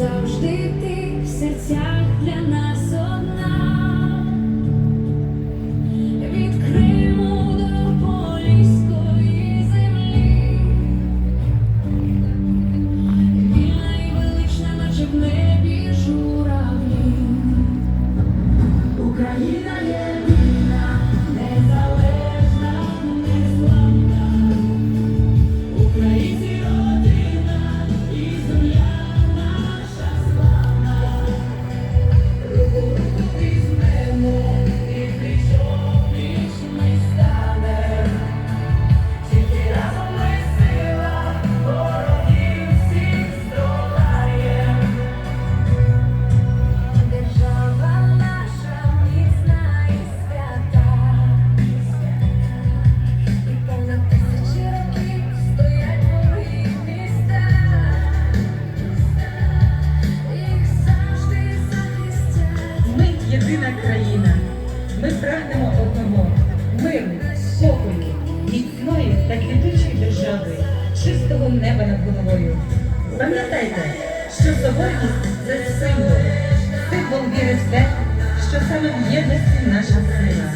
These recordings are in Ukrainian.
завжди ти в серцях для нас одна. Від Криму до Поліської землі. Вільна і велична, наче єдина країна. Ми прагнемо одного миру, спокою, міцної та квітучої держави, чистого неба над головою. Пам'ятайте, що соборність це символ, символ віри в те, що саме в єдності наша сила.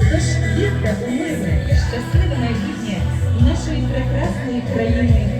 Тож вірте у мирне, щасливе майбутнє нашої прекрасної країни